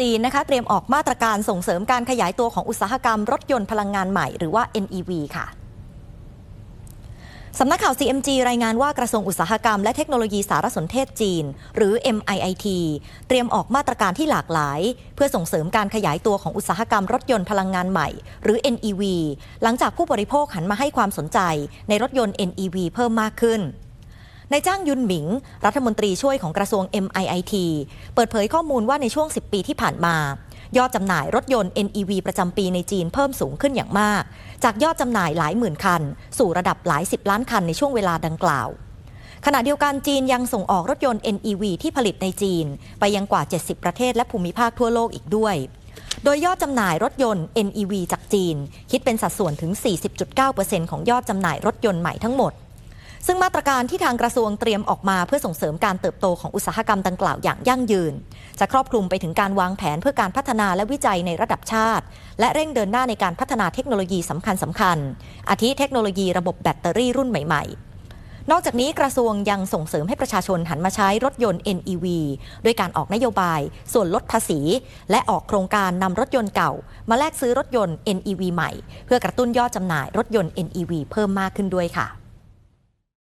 จีนนะคะเตรียมออกมาตรการส่งเสริมการขยายตัวของอุตสาหกรรมรถยนต์พลังงานใหม่หรือว่า NEV ค่ะสำนักข่าว CMG รายงานว่ากระทรวงอุตสาหกรรมและเทคโนโลยีสารสนเทศจีน หรือ MIIT เตรียมออกมาตรการที่หลากหลาย เพื่อส่งเสริมการขยายตัวของอุตสาหกรรมรถยนต์พลังงานใหม่ หรือ NEV หลังจากผู้บริโภคหันมาให้ความสนใจในรถยนต์ NEV เพิ่มมากขึ้น นายจ้างยุนหมิง รัฐมนตรีช่วยของกระทรวง MIIT เปิดเผยข้อมูลว่าในช่วง 10 ปีที่ผ่านมา ยอดจำหน่ายรถยนต์ NEV ประจำปีในจีนเพิ่มสูงขึ้นอย่างมาก จากยอดจำหน่ายหลายหมื่นคัน สู่ระดับหลายสิบล้านคันในช่วงเวลาดังกล่าว ขณะเดียวกันจีนยังส่งออกรถยนต์ NEV ที่ผลิตในจีน ไปยังกว่า 70 ประเทศและภูมิภาคทั่วโลกอีกด้วยโดยยอดจำหน่ายรถยนต์ NEV จากจีน คิดเป็นสัดส่วนถึง 40.9%ของยอดจำหน่ายรถยนต์ใหม่ทั้งหมด ซึ่งมาตรการที่ทางกระทรวงเตรียมออกมาเพื่อส่งเสริมการเติบโตของอุตสาหกรรมดังกล่าวอย่างยั่งยืน จะครอบคลุมไปถึงการวางแผนเพื่อการพัฒนาและวิจัยในระดับชาติ และเร่งเดินหน้าในการพัฒนาเทคโนโลยีสำคัญสำคัญ อาทิเทคโนโลยีระบบแบตเตอรี่รุ่นใหม่ ๆนอกจากนี้กระทรวงยังส่งเสริมให้ประชาชนหันมาใช้รถยนต์ NEV ด้วยการออกนโยบาย ส่วนลดภาษี และออกโครงการนำรถยนต์เก่า มาแลกซื้อรถยนต์ NEV ใหม่ เพื่อกระตุ้นยอดจำหน่ายรถยนต์ NEV เพิ่มมากขึ้นด้วยค่ะ